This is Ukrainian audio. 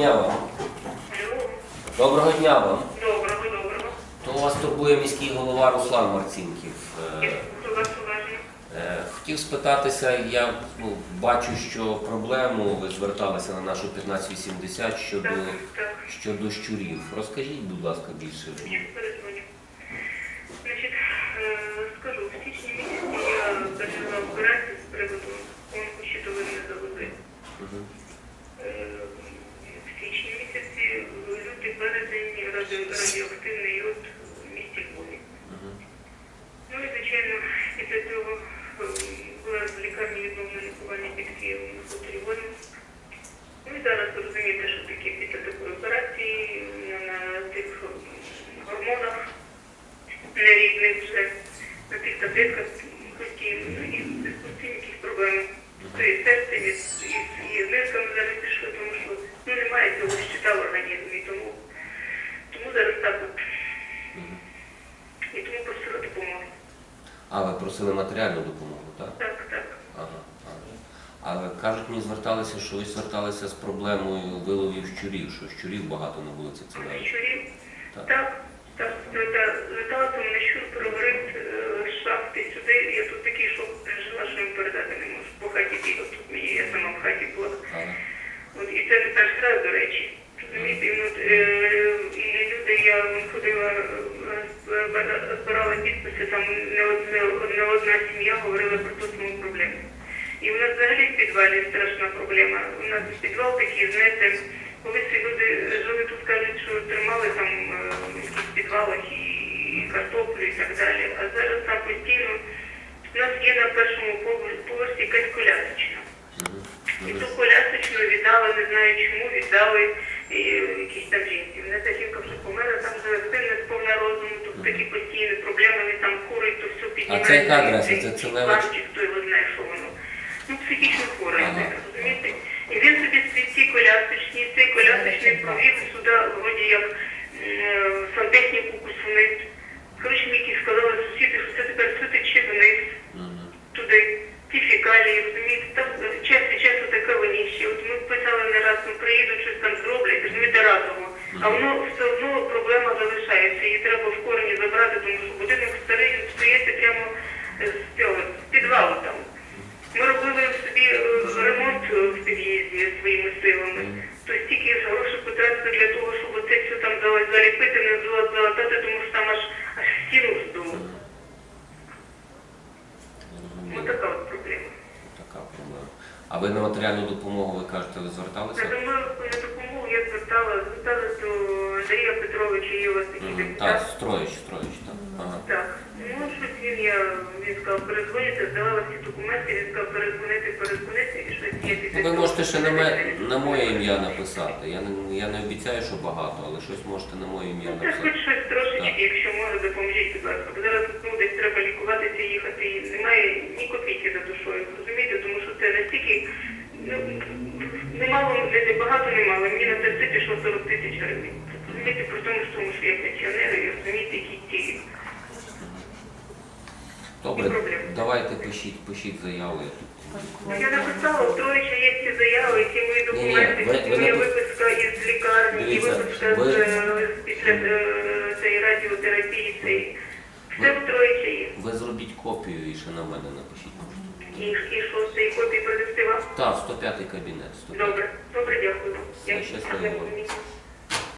дня вам. Доброго дня вам. Доброго, доброго. То вас турбує міський голова Руслан Марцінків. Е, е, Хотів спитатися, я ну, бачу, що проблему ви зверталися на нашу 1580 щодо, щодо щурів. Розкажіть, будь ласка, більше. Радіоактивний йод в місті Львові. Ну і, звичайно, після цього е, була з лікарні відновлена лікування під Києвом на хуторі Вольно. Ну і зараз розумієте, що таке після такої операції на, на тих гормонах нерідних вже, на тих таблетках А, ви просили матеріальну допомогу, так? Так, так. Ага. ага. Але кажуть, мені зверталися, що ви зверталися з проблемою виловів щурів, що щурів багато на вулиці Цилеві. Щурів? Так. Так, так. Зверталася мене щур проговорив з шахти сюди. Я тут такий шок пережила, що їм передати не можу. По хаті бігав тут мені, я сама в хаті була. Ага. От, і це не перший раз, до речі. Розумієте, от, е, люди, я ходила, збира- збирала підписи, там не одна, не одна сім'я говорила про ту саму проблему. І у нас взагалі в підвалі страшна проблема. У нас підвал такий, знаєте, колись ці люди жили тут, кажуть, що тримали там е, в якихось підвалах і, картоплю і так далі. А зараз там постійно у нас є на першому повер- поверсі якась колясочна. І ту колясочну віддали, не знаю чому, віддали і, якісь там жінці. Мене та жінка вже померла, там вже активність повна розуму, тут такі постійні проблеми, вони там курить, то все піднімається. це яка адреса? Це Целевич? хто його знає, що воно. Ну, психічно хворий, Ага. розумієте? І він собі ці, колясочні, цей колясочний провів сюди, вроді як е, сантехніку кусунить. Коротше, мені якісь сказали сусіди, що це тепер все тече вниз туди ті фекалії, розумієте, там е, часу таке воніще. От ми писали не раз, ну приїдуть, щось там зроблять, розумієте, разово. А воно все одно проблема залишається. Її треба в корені забрати, тому що будинок старий, він стоїть прямо з цього, з підвалу там. Ми робили собі е, ремонт в під'їзді своїми силами. То стільки ж грошей потратити для того, щоб оце все там заліпити, не зала- залатати, тому що А ви на матеріальну допомогу, ви кажете, ви зверталися? на допомогу я звертала, зверталась до Андрія Петровича, Мгм. депутат. Так, Строїч, Строїч, так. Ага. Так, ну щось він я він сказав перезвонити, здавала всі документи, він сказав перезвонити, перезвонити і щось є після Ну, ви можете ще на, ме- на моє ім'я написати. Я не, я не обіцяю, що багато, але щось можете на моє ім'я Ну, це хоч щось трошечки, Так. якщо може, допоможіть, будь ласка. Бо зараз ну, десь треба лікуватися, їхати, і немає ні копійки за душою. Розумієте, тому що це настільки ну, немало, багато немало. Мені на це все пішло 40 тисяч гривень. Розумієте, при тому, що тому що я пенсіонер, і розумієте, які ті. Добре, давайте пишіть, пишіть тут. Ну, я написала, в Троїча є ці заяви, ці мої документи, ви- ви моя напи- виписка із лікарні, і Дивіться, виписка ви- з, е, після е, цієї радіотерапії. Цієї. Все в Троїча є. Ви зробіть копію і ще на мене напишіть. І, і цієї копії принести вам? Так, 105 кабінет. 105. Добре, добре, дякую. Все, не Дякую.